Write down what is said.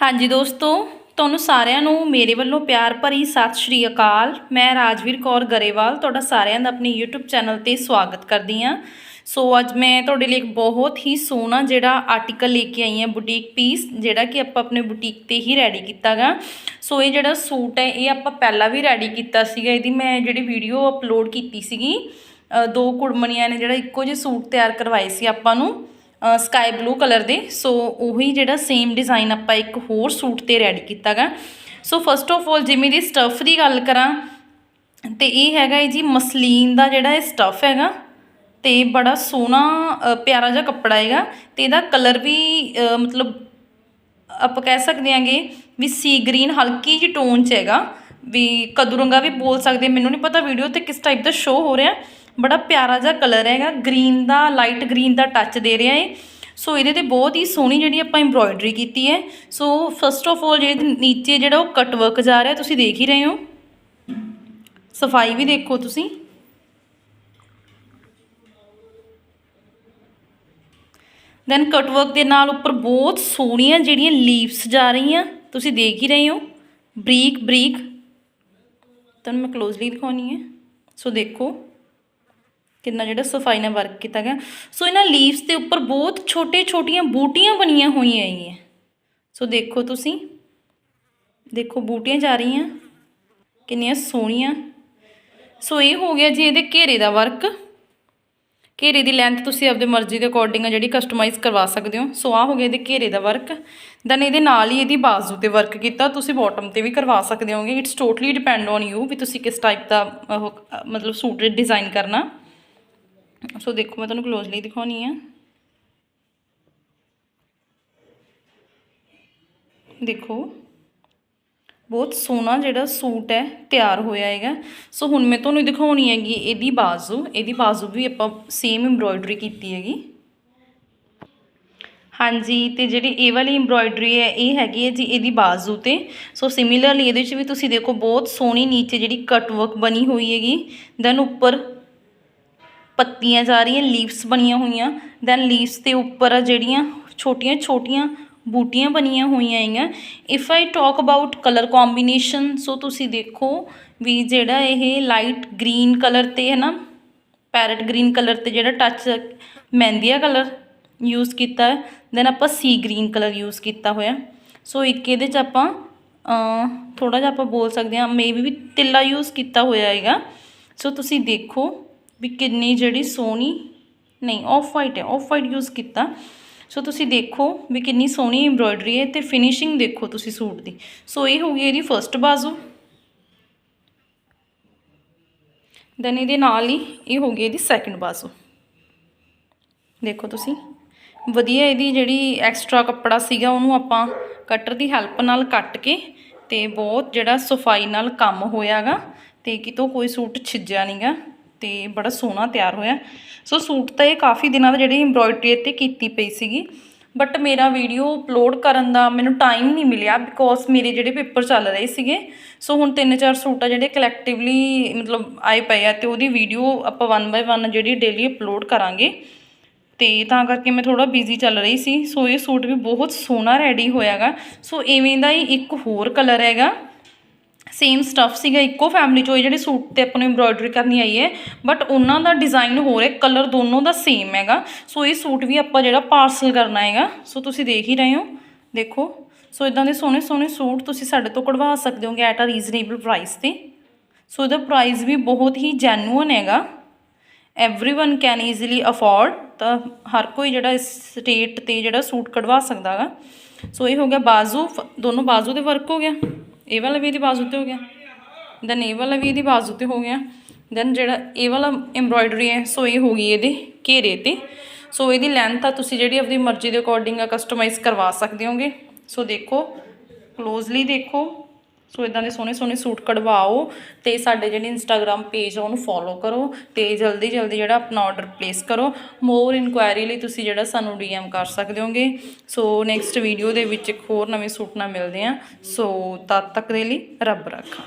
ਹਾਂਜੀ ਦੋਸਤੋ, ਤੁਹਾਨੂੰ ਸਾਰਿਆਂ ਨੂੰ ਮੇਰੇ ਵੱਲੋਂ ਪਿਆਰ ਭਰੀ ਸਤਿ ਸ਼੍ਰੀ ਅਕਾਲ। ਮੈਂ ਰਾਜਵੀਰ ਕੌਰ ਗਰੇਵਾਲ, ਤੁਹਾਡਾ ਸਾਰਿਆਂ ਦਾ ਆਪਣੇ YouTube ਚੈਨਲ ਤੇ ਸਵਾਗਤ ਕਰਦੀ ਹਾਂ। ਸੋ ਅੱਜ ਮੈਂ ਤੁਹਾਡੇ ਲਈ ਇੱਕ ਬਹੁਤ ਹੀ ਸੋਹਣਾ ਜਿਹੜਾ ਆਰਟੀਕਲ ਲੈ ਕੇ ਆਈ ਹਾਂ ਬੁਟੀਕ ਪੀਸ ਜਿਹੜਾ ਕਿ ਆਪਾਂ ਆਪਣੇ ਬੁਟੀਕ ਤੇ ਹੀ ਰੈਡੀ ਕੀਤਾਗਾ ਸੋ ਇਹ ਜਿਹੜਾ ਸੂਟ ਹੈ, ਇਹ ਆਪਾਂ ਪਹਿਲਾਂ ਵੀ ਰੈਡੀ ਕੀਤਾ ਸੀਗਾ, ਇਹਦੀ ਮੈਂ ਜਿਹੜੀ ਵੀਡੀਓ ਅਪਲੋਡ ਕੀਤੀ ਸੀਗੀ ਦੋ ਕੁੜਮਣੀਆਂ ਨੇ ਜਿਹੜਾ ਇੱਕੋ ਜਿਹੇ ਸੂਟ ਤਿਆਰ ਕਰਵਾਏ ਸੀ ਆਪਾਂ ਨੂੰ। ਸਕਾਈ ਬਲੂ ਕਲਰ ਦੇ। ਸੋ ਉਹੀ ਜਿਹੜਾ ਸੇਮ ਡਿਜ਼ਾਈਨ ਆਪਾਂ ਇੱਕ ਹੋਰ ਸੂਟ ਤੇ ਰੈਡੀ ਕੀਤਾਗਾ। ਸੋ ਫਸਟ ਆਫ ਆਲ ਜਿਵੇਂ ਦੀ ਸਟਫ ਦੀ ਗੱਲ ਕਰਾਂ, ਤੇ ਇਹ ਹੈਗਾ ਹੈ ਜੀ ਮਸਲੀਨ ਦਾ ਜਿਹੜਾ ਇਹ ਸਟਫ ਹੈਗਾ, ਤੇ ਬੜਾ ਸੋਹਣਾ ਪਿਆਰਾ ਜਿਹਾ ਕੱਪੜਾ ਹੈਗਾ। ਤੇ ਇਹਦਾ ਕਲਰ ਵੀ ਮਤਲਬ ਆਪਾਂ ਕਹਿ ਸਕਦੇ ਆਂਗੇ ਵੀ ਸੀ ਗ੍ਰੀਨ ਹਲਕੀ ਜਿਹੀ ਟੋਨ ਚ ਹੈਗਾ। ਵੀ ਕਦੋਂ ਰੰਗਾ ਵੀ ਬੋਲ ਸਕਦੇ, ਮੈਨੂੰ ਨਹੀਂ ਪਤਾ ਵੀਡੀਓ ਤੇ ਕਿਸ ਟਾਈਪ ਦਾ ਸ਼ੋ ਹੋ ਰਿਹਾ। ਬੜਾ ਪਿਆਰਾ ਜਿਹਾ ਕਲਰ ਹੈਗਾ। ਗ੍ਰੀਨ ਦਾ ਲਾਈਟ ਗ੍ਰੀਨ ਦਾ ਟੱਚ ਦੇ ਰਿਹਾ ਹੈ ਸੋ ਇਹਦੇ ਤੇ ਬਹੁਤ ਹੀ ਸੋਹਣੀ ਜਿਹੜੀ ਆਪਾਂ ਐਮਬ੍ਰੋਇਡਰੀ ਕੀਤੀ ਹੈ। ਸੋ ਫਸਟ ਆਫ ਆਲ ਜਿਹੜੇ ਨੀਚੇ ਜਿਹੜਾ ਉਹ ਕਟ ਵਰਕ ਜਾ ਰਿਹਾ, ਤੁਸੀਂ ਦੇਖ ਹੀ ਰਹੇ ਹੋ। ਸਫ਼ਾਈ ਵੀ ਦੇਖੋ ਤੁਸੀਂ। ਦੈਨ ਕਟ ਵਰਕ ਦੇ ਨਾਲ ਉੱਪਰ ਬਹੁਤ ਸੋਹਣੀਆਂ ਜਿਹੜੀਆਂ ਲੀਵਸ ਜਾ ਰਹੀਆਂ। ਤੁਸੀਂ ਦੇਖ ਹੀ ਰਹੇ ਹੋ। ਬਰੀਕ ਬਰੀਕ ਤੁਹਾਨੂੰ ਮੈਂ ਕਲੋਜ਼ਲੀ ਦਿਖਾਉਣੀ ਹੈ। ਸੋ ਦੇਖੋ। ਕਿੰਨਾ ਜਿਹੜਾ ਸਫ਼ਾਈ ਨਾਲ ਵਰਕ ਕੀਤਾ ਗਿਆ। ਸੋ ਇਹਨਾਂ ਲੀਵਸ ਦੇ ਉੱਪਰ ਬਹੁਤ ਛੋਟੇ ਛੋਟੀਆਂ ਬੂਟੀਆਂ ਬਣੀਆਂ ਹੋਈਆਂ ਹੈਗੀਆਂ। ਸੋ ਦੇਖੋ ਤੁਸੀਂ। ਦੇਖੋ ਬੂਟੀਆਂ ਜਾ ਰਹੀਆਂ। ਕਿੰਨੀਆਂ ਸੋਹਣੀਆਂ। ਸੋ ਇਹ ਹੋ ਗਿਆ ਜੀ ਇਹਦੇ ਘੇਰੇ ਦਾ ਵਰਕ ਘੇਰੇ ਦੀ ਲੈਂਥ ਤੁਸੀਂ ਆਪਦੇ ਮਰਜ਼ੀ ਦੇ ਅਕੋਰਡਿੰਗ ਆ ਜਿਹੜੀ ਕਸਟਮਾਈਜ਼ ਕਰਵਾ ਸਕਦੇ ਹੋ। ਸੋ ਆ ਹੋ ਗਿਆ ਇਹਦੇ ਘੇਰੇ ਦਾ ਵਰਕ ਦੈਨ ਇਹਦੇ ਨਾਲ ਹੀ ਇਹਦੀ ਬਾਜ਼ੂ ਤੇ ਵਰਕ ਕੀਤਾ। ਤੁਸੀਂ ਬਾਟਮ ਤੇ ਵੀ ਕਰਵਾ ਸਕਦੇ ਹੋਗੇ। Its totally depend on you ਵੀ ਤੁਸੀਂ ਕਿਸ ਟਾਈਪ ਦਾ ਉਹ ਮਤਲਬ ਸੂਟ ਡਿਜ਼ਾਈਨ ਕਰਨਾ। ਸੋ ਦੇਖੋ, ਮੈਂ ਤੁਹਾਨੂੰ ਕਲੋਜ਼ਲੀ ਦਿਖਾਉਣੀ ਆ। ਦੇਖੋ, ਬਹੁਤ ਸੋਹਣਾ ਜਿਹੜਾ ਸੂਟ ਹੈ, ਤਿਆਰ ਹੋਇਆ ਹੈਗਾ। ਸੋ ਹੁਣ ਮੈਂ ਤੁਹਾਨੂੰ ਦਿਖਾਉਣੀ ਹੈਗੀ ਇਹਦੀ ਬਾਜ਼ੂ। ਇਹਦੀ ਬਾਜ਼ੂ ਵੀ ਆਪਾਂ ਸੇਮ ਐਮਬ੍ਰੋਇਡਰੀ ਕੀਤੀ ਹੈਗੀ। ਹਾਂਜੀ, ਤੇ ਜਿਹੜੀ ਇਹ ਵਾਲੀ ਐਮਬ੍ਰੋਇਡਰੀ ਹੈ, ਇਹ ਹੈਗੀ ਹੈ ਜੀ ਇਹਦੀ ਬਾਜ਼ੂ ਤੇ। ਸੋ ਸਿਮਿਲਰਲੀ ਇਹਦੇ ਵਿੱਚ ਵੀ ਤੁਸੀਂ ਦੇਖੋ, ਬਹੁਤ ਸੋਹਣੀ ਨੀਚੇ ਜਿਹੜੀ ਕਟ ਵਰਕ ਬਣੀ ਹੋਈ ਹੈਗੀ। ਦੈਨ ਉੱਪਰ ਪੱਤੀਆਂ ਜਾ ਰਹੀਆਂ ਲੀਵਸ ਬਣੀਆਂ ਹੋਈਆਂ ਦੈਨ ਲੀਵਸ ਦੇ ਉੱਪਰ ਆ ਜਿਹੜੀਆਂ ਛੋਟੀਆਂ ਛੋਟੀਆਂ ਬੂਟੀਆਂ ਬਣੀਆਂ ਹੋਈਆਂ ਹੈਗੀਆਂ if I talk about colour combination so ਤੁਸੀਂ ਦੇਖੋ ਵੀ ਜਿਹੜਾ ਇਹ ਲਾਈਟ ਗ੍ਰੀਨ ਕਲਰ ਤੇ ਹੈ ਨਾ ਪੈਰਟ ਗ੍ਰੀਨ ਕਲਰ ਤੇ ਜਿਹੜਾ ਟੱਚ ਮਹਿੰਦੀਆ ਕਲਰ ਯੂਜ਼ ਕੀਤਾ ਹੈ ਦੈਨ ਆਪਾਂ ਸੀ ਗ੍ਰੀਨ ਕਲਰ ਯੂਜ਼ ਕੀਤਾ ਹੋਇਆ ਸੋ ਇੱਕ ਇਹਦੇ ਚ ਆਪਾਂ ਥੋੜਾ ਜਿਹਾ ਆਪਾਂ ਬੋਲ ਸਕਦੇ ਹਾਂ ਮੇਬੀ ਵੀ ਤਿੱਲਾ ਯੂਜ਼ ਕੀਤਾ ਹੋਇਆ ਹੈਗਾ ਸੋ ਤੁਸੀਂ ਦੇਖੋ ਵੀ ਕਿੰਨੀ ਜਿਹੜੀ ਸੋਹਣੀ, ਨਹੀਂ ਆਫ ਵਾਈਟ ਹੈ ਆਫ ਵਾਈਟ ਯੂਜ਼ ਕੀਤਾ। ਸੋ ਤੁਸੀਂ ਦੇਖੋ ਵੀ ਕਿੰਨੀ ਸੋਹਣੀ ਐਮਬ੍ਰੋਇਡਰੀ ਹੈ ਤੇ ਫਿਨਿਸ਼ਿੰਗ ਦੇਖੋ ਤੁਸੀਂ ਸੂਟ ਦੀ। ਸੋ ਇਹ ਹੋ ਗਈ ਇਹਦੀ ਫਰਸਟ ਬਾਜ਼ੂ। ਦੈਨ ਇਹਦੇ ਨਾਲ ਹੀ ਇਹ ਹੋ ਗਈ ਇਹਦੀ ਸੈਕੰਡ ਬਾਜ਼ੂ। ਦੇਖੋ ਤੁਸੀਂ। ਵਧੀਆ ਇਹਦੀ ਜਿਹੜੀ ਐਕਸਟਰਾ ਕੱਪੜਾ ਸੀਗਾ, ਉਹਨੂੰ ਆਪਾਂ ਕਟਰ ਦੀ ਹੈਲਪ ਨਾਲ ਕੱਟ ਕੇ ਤੇ ਬਹੁਤ ਜਿਹੜਾ ਸਫ਼ਾਈ ਨਾਲ ਕੰਮ ਹੋਇਆਗਾ ਤੇ ਕਿਤੋਂ ਕੋਈ ਸੂਟ ਛਿੱਜਿਆ ਨਹੀਂਗਾ ਤੇ ਬੜਾ ਸੋਹਣਾ ਤਿਆਰ ਹੋਇਆ। ਸੋ ਸੂਟ ਤਾਂ ਇਹ ਕਾਫੀ ਦਿਨਾਂ ਦਾ ਜਿਹੜੀ ਐਮਬ੍ਰੋਇਡਰੀ ਤੇ ਕੀਤੀ ਪਈ ਸੀਗੀ। ਬਟ ਮੇਰਾ ਵੀਡੀਓ ਅਪਲੋਡ ਕਰਨ ਦਾ ਮੈਨੂੰ ਟਾਈਮ ਨਹੀਂ ਮਿਲਿਆ ਬਿਕੋਜ਼ ਮੇਰੇ ਜਿਹੜੇ ਪੇਪਰ ਚੱਲ ਰਹੇ ਸੀਗੇ। ਸੋ ਹੁਣ ਤਿੰਨ ਚਾਰ ਸੂਟ ਆ ਜਿਹੜੇ ਕਲੈਕਟਿਵਲੀ ਮਤਲਬ ਆਏ ਪਏ ਆ ਤੇ ਉਹਦੀ ਵੀਡੀਓ ਆਪਾਂ ਵਨ ਬਾਏ ਵਨ ਜਿਹੜੀ ਡੇਲੀ ਅਪਲੋਡ ਕਰਾਂਗੇ। ਤੇ ਤਾਂ ਕਰਕੇ ਮੈਂ ਥੋੜਾ ਬਿਜ਼ੀ ਚੱਲ ਰਹੀ ਸੀ। ਸੋ ਇਹ ਸੂਟ ਵੀ ਬਹੁਤ ਸੋਹਣਾ ਰੈਡੀ ਹੋਇਆਗਾ। ਸੋ ਇਵੇਂ ਦਾ ਹੀ ਇੱਕ ਹੋਰ ਕਲਰ ਹੈਗਾ। ਸੇਮ ਸਟਫ ਸੀਗਾ ਇੱਕੋ ਫੈਮਿਲੀ ਚੋਂ ਇਹ ਜਿਹੜੇ ਸੂਟ ਤੇ ਆਪਾਂ ਨੂੰ ਐਮਬ੍ਰੋਇਡਰੀ ਕਰਨੀ ਆਈ ਹੈ ਬਟ ਉਹਨਾਂ ਦਾ ਡਿਜ਼ਾਈਨ ਹੋਰ ਹੈ ਕਲਰ ਦੋਨੋਂ ਦਾ ਸੇਮ ਹੈਗਾ ਸੋ ਇਹ ਸੂਟ ਵੀ ਆਪਾਂ ਜਿਹੜਾ ਪਾਰਸਲ ਕਰਨਾ ਹੈਗਾ ਸੋ ਤੁਸੀਂ ਦੇਖ ਹੀ ਰਹੇ ਹੋ ਦੇਖੋ ਸੋ ਇਦਾਂ ਦੇ ਸੋਹਣੇ ਸੋਹਣੇ ਸੂਟ ਤੁਸੀਂ ਸਾਡੇ ਤੋਂ ਕਢਵਾ ਸਕਦੇ ਹੋਗੇ ਐਟ ਅ ਰੀਜ਼ਨੇਬਲ ਪ੍ਰਾਈਸ ਤੇ ਸੋ ਇਹਦਾ ਪ੍ਰਾਈਸ ਵੀ ਬਹੁਤ ਹੀ ਜੈਨੂਅਨ ਹੈਗਾ एवरीवन ਕੈਨ ਈਜ਼ੀਲੀ ਅਫੋਰਡ ਤਾਂ ਹਰ ਕੋਈ ਜਿਹੜਾ ਇਸ ਸਟੇਟ ਤੇ ਜਿਹੜਾ ਸੂਟ ਕਢਵਾ ਸਕਦਾ ਹੈਗਾ ਸੋ ਇਹ ਹੋ ਗਿਆ ਬਾਜ਼ੂ ਫ- ਦੋਨੋਂ ਬਾਜ਼ੂ ਦੇ ਵਰਕ ਹੋ ਗਿਆ ਇਹ ਵਾਲਾ ਵੀ ਇਹਦੀ ਬਾਜ਼ੂ ਤੇ ਹੋ ਗਿਆ। ਦੈਨ ਇਹ ਵਾਲਾ ਵੀ ਇਹਦੀ ਬਾਜ਼ੂ ਤੇ ਹੋ ਗਿਆ। ਦੈਨ ਜਿਹੜਾ ਇਹ ਵਾਲਾ ਐਮਬ੍ਰੋਇਡਰੀ ਹੈ, ਸੋ ਇਹ ਹੋ ਗਈ ਇਹਦੇ ਘੇਰੇ ਤੇ। ਸੋ ਇਹਦੀ ਲੈਂਥ ਆ, ਤੁਸੀਂ ਜਿਹੜੀ ਆਪਣੀ ਮਰਜ਼ੀ ਦੇ ਅਕੋਰਡਿੰਗ ਆ ਕਸਟਮਾਈਜ਼ ਕਰਵਾ ਸਕਦੇ ਹੋਗੇ। ਸੋ ਦੇਖੋ ਕਲੋਜ਼ਲੀ ਦੇਖੋ। ਸੋ ਇਦਾਂ ਦੇ ਸੋਹਣੇ ਸੋਹਣੇ ਸੂਟ ਕਢਵਾਓ ਤੇ ਸਾਡੇ ਜਿਹੜੇ ਇੰਸਟਾਗ੍ਰam ਪੇਜ ਆ, ਉਹਨੂੰ ਫੋਲੋ ਕਰੋ ਤੇ ਜਲਦੀ ਜਲਦੀ ਜਿਹੜਾ ਆਪਣਾ ਆਰਡਰ ਪਲੇਸ ਕਰੋ। ਮੋਰ ਇਨਕੁਆਇਰੀ ਲਈ ਤੁਸੀਂ ਜਿਹੜਾ ਸਾਨੂੰ ਡੀਐਮ ਕਰ ਸਕਦੇ ਹੋਗੇ। ਸੋ ਨੈਕਸਟ ਵੀਡੀਓ ਦੇ ਵਿੱਚ ਇੱਕ ਹੋਰ ਨਵੇਂ ਸੂਟ ਨਾਲ ਮਿਲਦੇ ਆ ਸੋ ਤਦ ਤੱਕ ਦੇ ਲਈ ਰੱਬ ਰੱਖਾ।